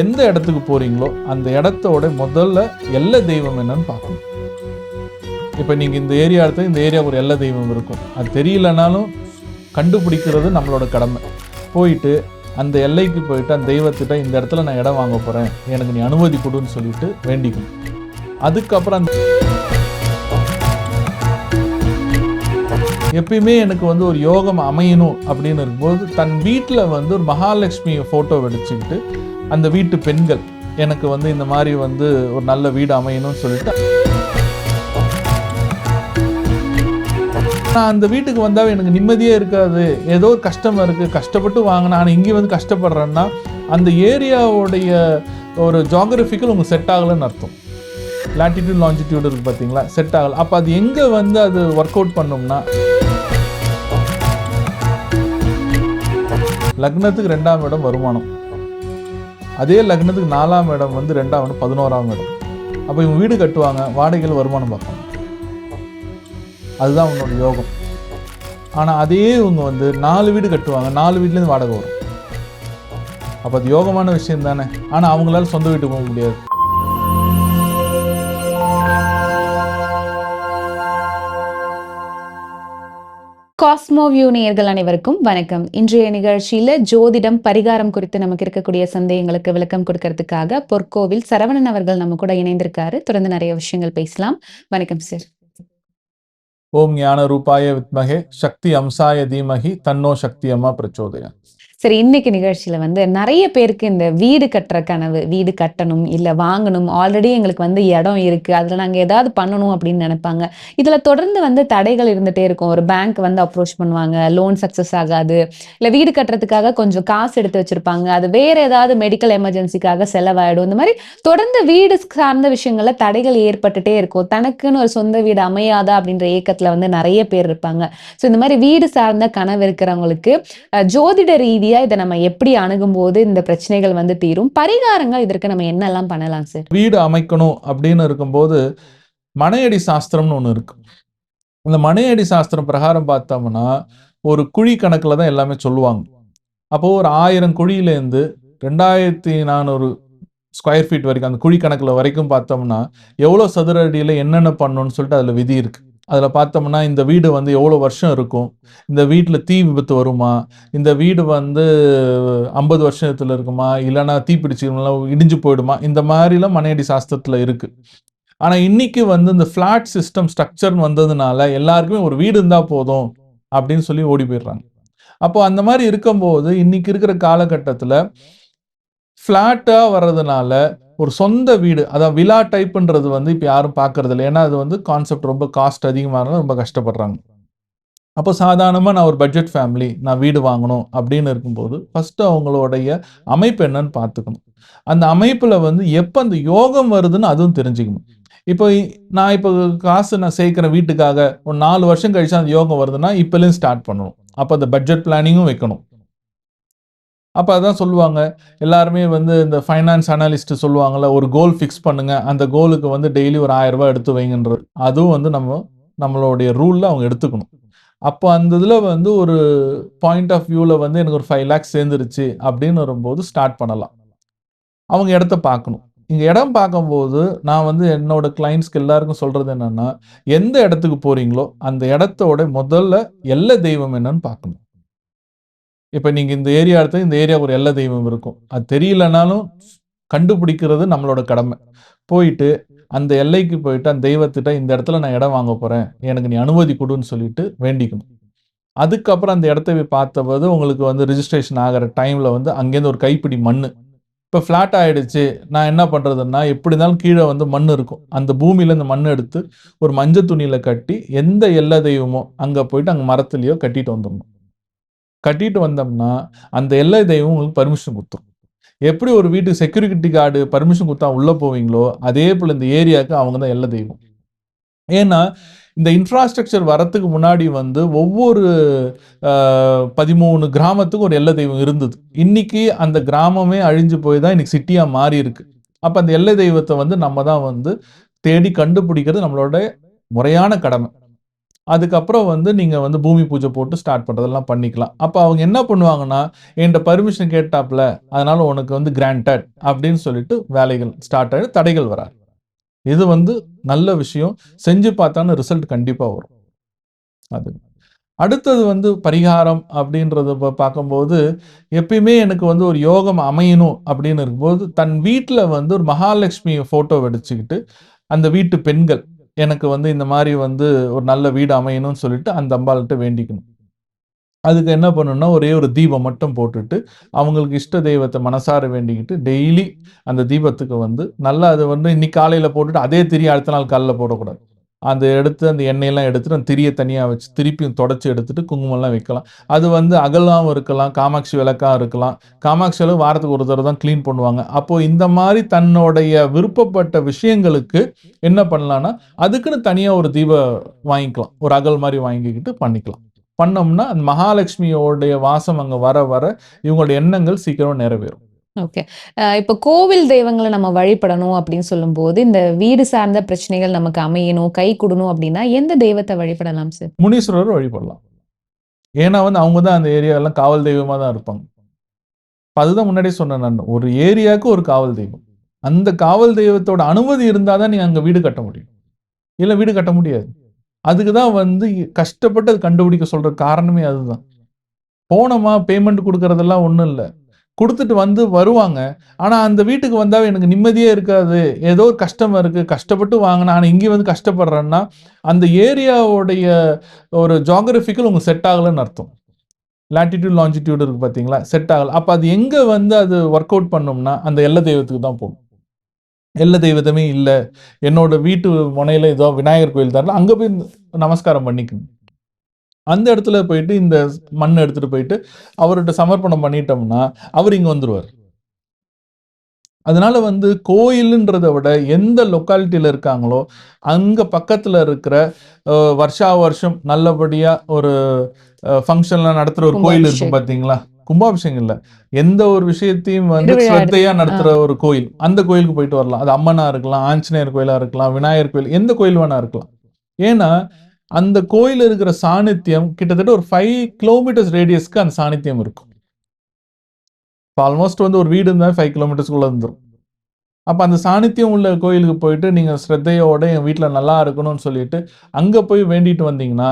எந்த இடத்துக்கு போறீங்களோ அந்த இடத்தோட முதல்ல எல்லை தெய்வம் என்னன்னு பார்க்கணும். இப்போ நீங்கள் இந்த ஏரியா எடுத்து இந்த ஏரியா ஒரு எல்லை தெய்வம் இருக்கும். அது தெரியலனாலும் கண்டுபிடிக்கிறது நம்மளோட கடமை. போயிட்டு அந்த எல்லைக்கு போயிட்டு அந்த தெய்வத்திட்ட இந்த இடத்துல நான் இடம் வாங்க போகிறேன் எனக்கு நீ அனுமதி கொடுன்னு சொல்லிட்டு வேண்டிக்கணும். அதுக்கப்புறம் அந்த எப்பயுமே எனக்கு வந்து ஒரு யோகம் அமையணும் அப்படின்னு இருக்கும்போது தன் வீட்டில் வந்து ஒரு மகாலட்சுமி ஃபோட்டோ வச்சுக்கிட்டு அந்த வீட்டு பெண்கள் எனக்கு வந்து இந்த மாதிரி வந்து ஒரு நல்ல வீடு அமையணும்னு சொல்லிட்டு நான் அந்த வீட்டுக்கு வந்தால் எனக்கு நிம்மதியே இருக்காது. ஏதோ ஒரு கஷ்டம் இருக்குது கஷ்டப்பட்டு வாங்கினா ஆனால் இங்கே வந்து கஷ்டப்படுறேன்னா அந்த ஏரியாவுடைய ஒரு ஜாகிரபிக்கல் உங்களுக்கு செட் ஆகலைன்னு அர்த்தம். லாட்டிடியூட் லாஞ்சிடியூட் இருக்குது பார்த்தீங்களா செட் ஆகலை. அப்போ அது எங்கே வந்து அது ஒர்க் அவுட் பண்ணோம்னா லக்னத்துக்கு ரெண்டாம் இடம் வருமானம். அதே லக்னத்துக்கு நாலாம் இடம் வந்து ரெண்டாம் இடம் பதினோராம் இடம். அப்போ இவங்க வீடு கட்டுவாங்க வாடகையில் வருமானம் பார்ப்பாங்க. அதுதான் அவங்களோட யோகம். ஆனால் அதே இவங்க வந்து நாலு வீடு கட்டுவாங்க நாலு வீட்லேருந்து வாடகை வரும். அப்போ அது யோகமான விஷயம் தானே. ஆனால் அவங்களால சொந்த வீட்டுக்கு போக முடியாது. காஸ்மோ வியூ நேயர்கள் அனைவருக்கும் வணக்கம். இன்றைய நிகழ்ச்சியில ஜோதிடம் பரிகாரம் குறித்து நமக்கு இருக்கக்கூடிய சந்தேகங்களுக்கு விளக்கம் கொடுக்கறதுக்காக பொற்கோவில் சரவணன் அவர்கள் நம்ம கூட இணைந்திருக்காரு. தொடர்ந்து நிறைய விஷயங்கள் பேசலாம். வணக்கம் சார் ஓம் ஞான ரூபாய வித்மகே சக்தி அம்சாய தீமகி தன்னோ சக்தி அம்மா பிரச்சோதயா சரி இன்னைக்கு நிகழ்ச்சியில வந்து நிறைய பேருக்கு இந்த வீடு கட்டுற கனவு வீடு கட்டணும் இல்ல வாங்கணும் ஆல்ரெடி எங்களுக்கு வந்து இடம் இருக்கு அதுல நாங்க ஏதாவது பண்ணணும் அப்படின்னு நினைப்பாங்க. இதுல தொடர்ந்து வந்து தடைகள் இருந்துட்டே இருக்கும். ஒரு பேங்க் வந்து அப்ரோச் பண்ணுவாங்க லோன் சக்சஸ் ஆகாது இல்ல வீடு கட்டுறதுக்காக கொஞ்சம் காசு எடுத்து வச்சிருப்பாங்க அது வேற ஏதாவது மெடிக்கல் எமர்ஜென்சிக்காக செலவாயிடும். இந்த மாதிரி தொடர்ந்து வீடு சார்ந்த விஷயங்கள்ல தடைகள் ஏற்பட்டுட்டே இருக்கும். தனக்குன்னு ஒரு சொந்த வீடு அமையாதா அப்படின்ற ஏக்கத்தில் வந்து நிறைய பேர் இருப்பாங்க. ஸோ இந்த மாதிரி வீடு சார்ந்த கனவு இருக்கிறவங்களுக்கு ஜோதிட ரீதி ரீதியாக இதை நம்ம எப்படி அணுகும்போது இந்த பிரச்சனைகள் வந்து தீரும்? பரிகாரங்கள் இதற்கு நம்ம என்னெல்லாம் பண்ணலாம் சார் வீடு அமைக்கணும் அப்படின்னு இருக்கும்போது மனையடி சாஸ்திரம்னு ஒன்று இருக்கு. இந்த மனையடி சாஸ்திரம் பிரகாரம் பார்த்தோம்னா ஒரு குழி கணக்கில் தான் எல்லாமே சொல்லுவாங்க. அப்போது ஒரு ஆயிரம் குழியிலேருந்து ரெண்டாயிரத்தி நானூறு ஸ்கொயர் ஃபீட் வரைக்கும் அந்த குழி கணக்கில் வரைக்கும் பார்த்தோம்னா எவ்வளோ சதுர அடியில் என்னென்ன பண்ணணும்னு சொல்லிட்டு அதில் விதி இருக்குது அதில் பார்த்தோம்னா இந்த வீடு வந்து எவ்வளோ வருஷம் இருக்கும்? இந்த வீட்டில் தீ விபத்து வருமா? இந்த வீடு வந்து ஐம்பது வருஷத்தில் இருக்குமா? இல்லைன்னா தீப்பிடிச்சுங்களா இடிஞ்சு போயிடுமா? இந்த மாதிரிலாம் மனையடி சாஸ்திரத்தில் இருக்குது ஆனால் இன்னைக்கு வந்து இந்த ஃப்ளாட் சிஸ்டம் ஸ்ட்ரக்சர்னு வந்ததுனால எல்லாருக்குமே ஒரு வீடு இருந்தால் போதும் அப்படின்னு சொல்லி ஓடி போயிடுறாங்க. அப்போ அந்த மாதிரி இருக்கும்போது இன்னைக்கு இருக்கிற காலகட்டத்தில் ஃப்ளாட்டாக வர்றதுனால ஒரு சொந்த வீடு அதான் விழா டைப்புன்றது வந்து இப்போ யாரும் பார்க்கறது இல்லை ஏன்னா அது வந்து கான்செப்ட் ரொம்ப காஸ்ட் அதிகமானாலும் ரொம்ப கஷ்டப்படுறாங்க. அப்போ சாதாரணமாக நான் ஒரு பட்ஜெட் ஃபேமிலி நான் வீடு வாங்கணும் அப்படின்னு இருக்கும்போது ஃபஸ்ட்டு அவங்களுடைய அமைப்பு என்னன்னு பார்த்துக்கணும். அந்த அமைப்பில் வந்து எப்போ அந்த யோகம் வருதுன்னு அதுவும் தெரிஞ்சுக்கணும். இப்போ நான் இப்போ காசு நான் சேர்க்குறேன் வீட்டுக்காக ஒரு நாலு வருஷம் கழிச்சு அந்த யோகம் வருதுன்னா இப்போலேயும் ஸ்டார்ட் பண்ணணும். அப்போ அந்த பட்ஜெட் பிளானிங்கும் வைக்கணும். அப்போ அதான் சொல்லுவாங்க. எல்லாருமே வந்து இந்த ஃபைனான்ஸ் அனாலிஸ்ட் சொல்லுவாங்கள்ல ஒரு கோல் ஃபிக்ஸ் பண்ணுங்க. அந்த கோலுக்கு வந்து டெய்லி ஒரு ஆயிரம் ரூபாய் எடுத்து வைங்கன்றது. அதுவும் வந்து நம்ம நம்மளுடைய ரூலில் அவங்க எடுத்துக்கணும். அப்போ அந்த இதில் வந்து ஒரு பாயிண்ட் ஆஃப் வியூவில் வந்து எனக்கு ஒரு ஃபைவ் லேக்ஸ் சேர்ந்துருச்சு அப்படின்னு வரும்போது ஸ்டார்ட் பண்ணலாம். அவங்க இடத்த பார்க்கணும். இங்கே இடம் பார்க்கும்போது நான் வந்து என்னோட கிளைண்ட்ஸ்க்கு எல்லாருக்கும் சொல்கிறது என்னென்னா எந்த இடத்துக்கு போகிறீங்களோ அந்த இடத்தோட முதல்ல எல்லை தெய்வம் என்னன்னு பார்க்கணும். இப்போ நீங்கள் இந்த ஏரியா எடுத்து இந்த ஏரியா ஒரு எல்ல தெய்வம் இருக்கும். அது தெரியலனாலும் கண்டுபிடிக்கிறது நம்மளோட கடமை. போயிட்டு அந்த எல்லைக்கு போயிட்டு அந்த தெய்வத்திட்ட இந்த இடத்துல நான் இடம் வாங்க போகிறேன் எனக்கு நீ அனுமதி கொடுன்னு சொல்லிட்டு வேண்டிக்கணும். அதுக்கப்புறம் அந்த இடத்த போய் பார்த்தபோது உங்களுக்கு வந்து ரிஜிஸ்ட்ரேஷன் ஆகிற டைமில் வந்து அங்கேருந்து ஒரு கைப்பிடி மண் இப்போ ஃப்ளாட் ஆகிடுச்சு நான் என்ன பண்ணுறதுன்னா எப்படி இருந்தாலும் கீழே வந்து மண் இருக்கும். அந்த பூமியில் இந்த மண் எடுத்து ஒரு மஞ்சள் துணியில் கட்டி எந்த எல்லை தெய்வமோ அங்கே போயிட்டு அங்கே மரத்துலேயோ கட்டிட்டு வந்துடணும். கட்டிட்டு வந்தோம்னா அந்த எல்லை தெய்வம் உங்களுக்கு பர்மிஷன் கொடுத்துரும். எப்படி ஒரு வீட்டுக்கு செக்யூரிட்டி கார்டு பர்மிஷன் கொடுத்தா உள்ளே போவீங்களோ அதே போல் இந்த ஏரியாவுக்கு அவங்க தான் எல்லை தெய்வம். ஏன்னா இந்த இன்ஃப்ராஸ்ட்ரக்சர் வரத்துக்கு முன்னாடி வந்து ஒவ்வொரு பதிமூணு கிராமத்துக்கும் ஒரு எல்லை தெய்வம் இருந்தது. இன்னைக்கு அந்த கிராமமே அழிஞ்சு போய் தான் இன்னைக்கு சிட்டியாக மாறி இருக்கு. அப்போ அந்த எல்லை தெய்வத்தை வந்து நம்ம தான் வந்து தேடி கண்டுபிடிக்கிறது நம்மளோட முறையான கடமை. அதுக்கப்புறம் வந்து நீங்கள் வந்து பூமி பூஜை போட்டு ஸ்டார்ட் பண்ணுறதெல்லாம் பண்ணிக்கலாம். அப்போ அவங்க என்ன பண்ணுவாங்கன்னா, என்கிட்ட பர்மிஷன் கேட்டாப்ல, அதனால் உனக்கு வந்து கிராண்டட் அப்படின்னு சொல்லிட்டு வேலைகள் ஸ்டார்ட் ஆகிடு தடைகள் வராது. இது வந்து நல்ல விஷயம். செஞ்சு பார்த்தாலும் ரிசல்ட் கண்டிப்பாக வரும். அது. அடுத்தது வந்து பரிகாரம் அப்படின்றத பார்க்கும்போது, எப்பயுமே எனக்கு வந்து ஒரு யோகம் அமையணும் அப்படின்னு இருக்கும்போது, தன் வீட்டில் வந்து ஒரு மகாலட்சுமி ஃபோட்டோ வெடிச்சுக்கிட்டு அந்த வீட்டு பெண்கள் எனக்கு வந்து இந்த மாதிரி வந்து ஒரு நல்ல வீடு அமையணும்னு சொல்லிட்டு அந்த அம்பாள்கிட்ட வேண்டிக்கணும். அதுக்கு என்ன பண்ணணும்னா, ஒரே ஒரு தீபம் மட்டும் போட்டுட்டு, அவங்களுக்கு இஷ்ட தெய்வத்தை மனசார வேண்டிக்கிட்டு, டெய்லி அந்த தீபத்துக்கு வந்து நல்லா அதை வந்து இன்னைக்கு காலையில் போட்டுட்டு, அதே தெரியும் அடுத்த நாள் காலையில் போடக்கூடாது. அந்த எடுத்து அந்த எண்ணெயெல்லாம் எடுத்துட்டு, அந்த திரிய தனியாக வச்சு, திருப்பியும் தொடச்சி எடுத்துட்டு குங்குமம்லாம் வைக்கலாம். அது வந்து அகலாகவும் இருக்கலாம், காமாட்சி விளக்காக இருக்கலாம். காமாட்சி விளக்கு வாரத்துக்கு ஒரு தடவை தான் கிளீன் பண்ணுவாங்க. அப்போது இந்த மாதிரி தன்னுடைய விருப்பப்பட்ட விஷயங்களுக்கு என்ன பண்ணலான்னா, அதுக்குன்னு தனியாக ஒரு தீபம் வாங்கிக்கலாம். ஒரு அகல் மாதிரி வாங்கிக்கிட்டு பண்ணிக்கலாம். பண்ணோம்னா, அந்த மகாலட்சுமியோடைய வாசம் அங்கே வர வர, இவங்களுடைய எண்ணங்கள் சீக்கிரம் நிறைவேறும். ஓகே. இப்போ கோவில் தெய்வங்களை நம்ம வழிபடணும் அப்படின்னு சொல்லும்போது, இந்த வீடு சார்ந்த பிரச்சனைகள் நமக்கு அமையணும், கை கொடுணும் அப்படின்னா, எந்த தெய்வத்தை வழிபடலாம் சார்? முனீஸ்வரர் வழிபடலாம். ஏன்னா வந்து அவங்க தான் அந்த ஏரியாலாம் காவல் தெய்வமாக தான் இருப்பாங்க. இப்ப அதுதான் முன்னாடியே சொன்னேன் நான் ஒரு ஏரியாவுக்கு ஒரு காவல் தெய்வம். அந்த காவல் தெய்வத்தோட அனுமதி இருந்தால் தான் நீங்கள் அங்கே வீடு கட்ட முடியும். இல்லை வீடு கட்ட முடியாது. அதுக்கு தான் வந்து கஷ்டப்பட்டு அது கண்டுபிடிக்க சொல்கிற காரணமே அதுதான். போனோமா, பேமெண்ட் கொடுக்கறதெல்லாம் ஒன்றும் இல்லை கொடுத்துட்டு வந்து வருவாங்க. ஆனால் அந்த வீட்டுக்கு வந்தால் எனக்கு நிம்மதியே இருக்காது. ஏதோ ஒரு கஷ்டம் இருக்குது கஷ்டப்பட்டு வாங்கினா ஆனால் இங்கே வந்து கஷ்டப்படுறேன்னா, அந்த ஏரியாவுடைய ஒரு ஜாகிரபிக்கல் உங்களுக்கு செட் ஆகலைன்னு அர்த்தம். லாட்டிடியூட் லாஞ்சிடியூட் இருக்குது பார்த்தீங்களா? செட் ஆகலை அப்போ அது எங்கே வந்து அது ஒர்க் அவுட் பண்ணோம்னா அந்த எல்ல தெய்வத்துக்கு தான் போகும். எல்ல தெய்வத்தமே இல்லை என்னோட வீட்டு முனையில் ஏதோ விநாயகர் கோயில் தரல. அங்கே போய் நமஸ்காரம் பண்ணிக்கணும். அந்த இடத்துல போயிட்டு இந்த மண் எடுத்துட்டு போயிட்டு, அவர்ட்ட சமர்ப்பணம் பண்ணிட்டோம்னா, அவரு இங்க வந்துருவாரு. அதனால வந்து கோயிலுன்றத விட எந்த லொக்காலிட்டில இருக்காங்களோ, அங்க பக்கத்துல இருக்கிற வருஷா வருஷம் நல்லபடியா ஒரு அ ஃபங்ஷன்லாம் நடத்துற ஒரு கோயில் இருக்கும். பார்த்தீங்களா? கும்பாபிஷேகம் இல்ல. எந்த ஒரு விஷயத்தையும் வந்து ஸ்ரத்தையா. நடத்துற ஒரு கோயில். அந்த கோயிலுக்கு போயிட்டு வரலாம். அது அம்மனா இருக்கலாம், ஆஞ்சநேயர் கோயிலா இருக்கலாம், விநாயகர் கோயில், எந்த கோயில் வேணா இருக்கலாம். ஏன்னா, அந்த கோயில் இருக்கிற சாநித்தியம் கிட்டத்தட்ட ஒரு ஃபைவ் கிலோமீட்டர்ஸ் ரேடியஸ்க்கு அந்த சாநித்தியம் இருக்கும். இப்போ ஆல்மோஸ்ட் வந்து ஒரு வீடு இருந்தா 5 கிலோமீட்டர்ஸ்க்குள்ள இருந்துடும் அப்போ அந்த சாநித்தியம் உள்ள கோயிலுக்கு போயிட்டு நீங்கள் ஸ்ரத்தையோட என் வீட்டில் நல்லா இருக்கணும்னு சொல்லிட்டு, அங்கே போய் வேண்டிட்டு வந்தீங்கன்னா,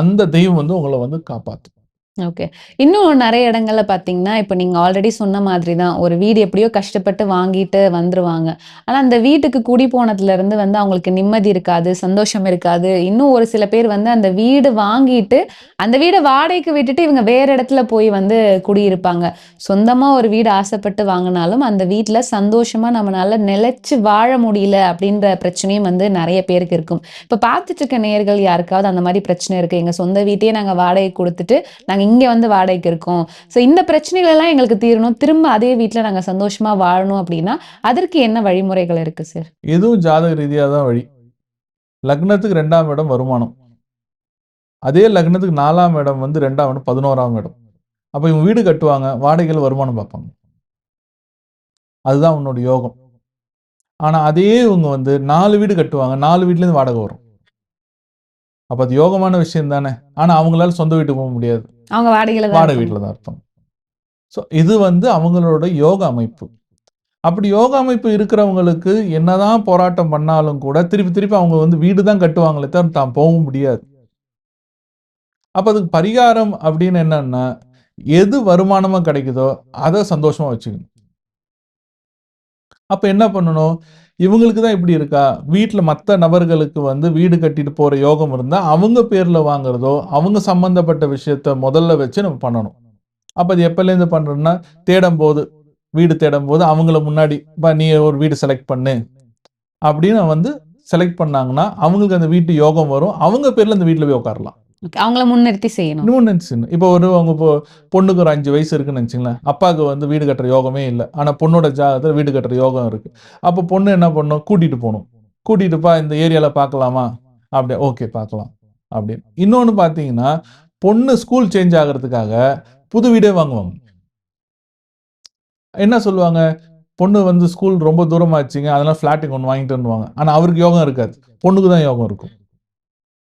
அந்த தெய்வம் வந்து உங்களை வந்து காப்பாற்றும் ஓகே. இன்னும் நெறைய இடங்கள்ல பார்த்தீங்கன்னா, இப்ப நீங்க ஆல்ரெடி சொன்ன மாதிரி தான். ஒரு வீடு எப்படியோ கஷ்டப்பட்டு வாங்கிட்டு வந்துருவாங்க. ஆனா அந்த வீட்டுக்கு குடி போனதுலருந்து வந்து அவங்களுக்கு நிம்மதி இருக்காது, சந்தோஷம் இருக்காது. இன்னும் ஒரு சில பேர் வந்து அந்த வீடு வாங்கிட்டு, அந்த வீட வாடகைக்கு விட்டுட்டு இவங்க வேற இடத்துல போய் வந்து குடியிருப்பாங்க. சொந்தமா ஒரு வீடு ஆசைப்பட்டு வாங்குனாலும், அந்த வீட்ல சந்தோஷமா நம்மனால நிலைச்சு வாழ முடியல அப்படின்ற பிரச்சனையும் வந்து நெறைய பேருக்கு இருக்கும். இப்ப பார்த்துட்டு இருக்க நேயர்கள் யாருக்காவது அந்த மாரி பிரச்சனை இருக்கு. எங்க சொந்த வீட்டையே நாங்க வாடகைக்கு குடுத்துட்டு, நாங்க இங்கே வந்து வாடகைக்கு இருக்கோம். ஸோ இந்த பிரச்சனைகளெல்லாம் எங்களுக்கு தீரணும். திரும்ப அதே வீட்டில் நாங்கள் சந்தோஷமாக வாழணும் அப்படின்னா, அதற்கு என்ன வழிமுறைகள் இருக்கு சார்? இதுவும் ஜாதக ரீதியாக தான் வழி. லக்னத்துக்கு ரெண்டாம் இடம் வருமானம். அதே லக்னத்துக்கு நாலாம் இடம் வந்து ரெண்டாம் இடம் 11ஆம் இடம். அப்போ இவங்க வீடு கட்டுவாங்க. வாடகையில் வருமானம் பார்ப்பாங்க. அதுதான் உன்னோட யோகம். ஆனால் அதே இவங்க வந்து நாலு வீடு கட்டுவாங்க. நாலு வீட்லேருந்து வாடகை வரும். அப்ப அது யோகமான விஷயம் தானே! ஆனா அவங்களால சொந்த வீட்டுக்கு போ முடியாது. அவங்க வாடகையில தான் வாடகை. வீட்ல தான் இருப்பாங்க. ஸோ இது வந்து அவங்களோட யோக அமைப்பு. அப்படி யோக அமைப்பு இருக்கிறவங்களுக்கு என்னதான் போராட்டம் பண்ணாலும் கூட, திருப்பி திருப்பி அவங்க வந்து வீடு தான் கட்டுவாங்களே தவிர தான் போவும் முடியாது. அப்ப அதுக்கு பரிகாரம் அப்படின்னு என்னன்னா, எது வருமானமா கிடைக்குதோ, அத சந்தோஷமா வச்சுக்கணும். அப்ப என்ன பண்ணணும்? இவங்களுக்கு தான் இப்படி இருக்கா? வீட்டில் மற்ற நபர்களுக்கு வந்து வீடு கட்டிட்டு போகிற யோகம் இருந்தால் அவங்க பேரில் வாங்குறதோ, அவங்க சம்மந்தப்பட்ட விஷயத்த முதல்ல வச்சு நம்ம பண்ணணும். அப்போ அது எப்போலேருந்து பண்ணுறோன்னா தேடும் போது வீடு தேடும் போது அவங்கள முன்னாடி, இப்போ நீ ஒரு வீடு செலக்ட் பண்ணு." அப்படின்னு வந்து செலக்ட் பண்ணாங்கன்னா, அவங்களுக்கு அந்த வீட்டு யோகம் வரும். அவங்க பேரில் அந்த வீட்டில் போய் உட்காரலாம். அவங்கள முன்னிறுத்தி செய்யணும். இன்னும் இப்போ ஒரு அவங்க இப்போ பொண்ணுக்கு ஒரு அஞ்சு வயசு இருக்குன்னு நினச்சிங்களேன் அப்பாவுக்கு வந்து வீடு கட்டுற யோகமே இல்லை ஆனால் பொண்ணோட ஜாதகத்தில் வீடு கட்டுற யோகம் இருக்குது அப்போ பொண்ணு என்ன பண்ணும் கூட்டிகிட்டு போகணும் கூட்டிகிட்டுப்பா இந்த ஏரியாவில் பார்க்கலாமா?" அப்படி "ஓகே பார்க்கலாம்." அப்படின்னு. இன்னொன்று பார்த்தீங்கன்னா, பொண்ணு ஸ்கூல் சேஞ்ச் ஆகுறதுக்காக புது வீடே வாங்குவாங்க. என்ன சொல்லுவாங்க? பொண்ணு வந்து ஸ்கூல் ரொம்ப தூரமாச்சுங்க. அதெல்லாம் ஃப்ளாட்டுக்கு ஒன்று வாங்கிட்டு வாங்கிட்டோன்னுவாங்க. ஆனால் அவருக்கு யோகம் இருக்காது. பொண்ணுக்கு தான் யோகம் இருக்கும்.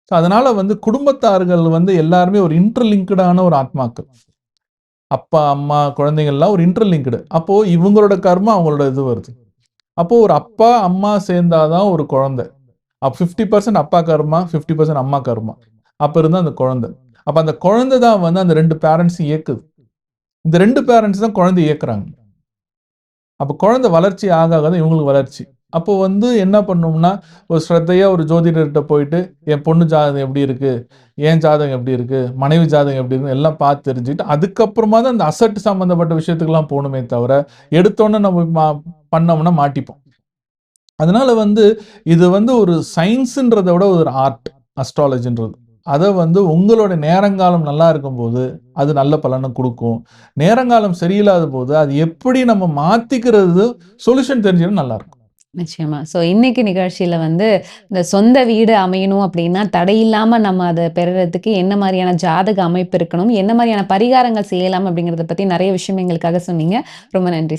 ஸோ அதனால் வந்து குடும்பத்தார்கள் வந்து எல்லாருமே ஒரு இன்டர்லிங்க்டான ஒரு ஆத்மாக்கள். அப்பா அம்மா குழந்தைங்கள்லாம் ஒரு இன்டர்லிங்க்டு அப்போது இவங்களோட கர்மா அவங்களோட இது வருது. அப்போது ஒரு அப்பா அம்மா சேர்ந்தாதான் ஒரு குழந்தை. அப்போ ஃபிஃப்டி பர்சன்ட் அப்பா கர்மா ஃபிஃப்டி பர்சன்ட் அம்மா கர்மா. அப்போ இருந்தால் அந்த குழந்தை. அப்போ அந்த குழந்தை தான் வந்து அந்த ரெண்டு பேரண்ட்ஸும் இயக்குது. இந்த ரெண்டு பேரண்ட்ஸ் தான் குழந்தை இயக்குறாங்க. அப்போ குழந்தை வளர்ச்சி ஆக ஆக தான் இவங்களுக்கு வளர்ச்சி. அப்போ வந்து என்ன பண்ணோம்னா ஒரு ஸ்ரத்தையா ஒரு ஜோதிடர்கிட்ட போயிட்டு என் பொண்ணு ஜாதகம் எப்படி இருக்கு? என் ஜாதகம் எப்படி இருக்கு? மனைவி ஜாதகம் எப்படி இருக்கு? எல்லாம் பார்த்து தெரிஞ்சுக்கிட்டு அதுக்கப்புறமா தான் அந்த அசட் சம்மந்தப்பட்ட விஷயத்துக்கெல்லாம் போகணுமே தவிர எடுத்தோன்னே நம்ம மா பண்ணோம்னா மாட்டிப்போம். அதனால வந்து இது வந்து ஒரு சயின்ஸுன்றதை விட ஒரு ஆர்ட் அஸ்ட்ராலஜின்றது. அதை வந்து உங்களோட நேரங்காலம் நல்லா இருக்கும்போது அது நல்ல பலனை கொடுக்கும். நேரங்காலம் சரியில்லாத போது அது எப்படி நம்ம மாற்றிக்கிறது சொல்யூஷன் தெரிஞ்சுன்னா நல்லாயிருக்கும் நிச்சயமா. ஸோ இன்னைக்கு நிகழ்ச்சியில வந்து இந்த சொந்த வீடு அமையணும் அப்படின்னா, தடை நம்ம அதை பெறுறதுக்கு என்ன மாதிரியான ஜாதக அமைப்பு இருக்கணும்? என்ன மாதிரியான பரிகாரங்கள் செய்யலாம்? அப்படிங்கிறத பத்தி நிறைய விஷயம் எங்களுக்காக சொன்னீங்க. ரொம்ப நன்றி.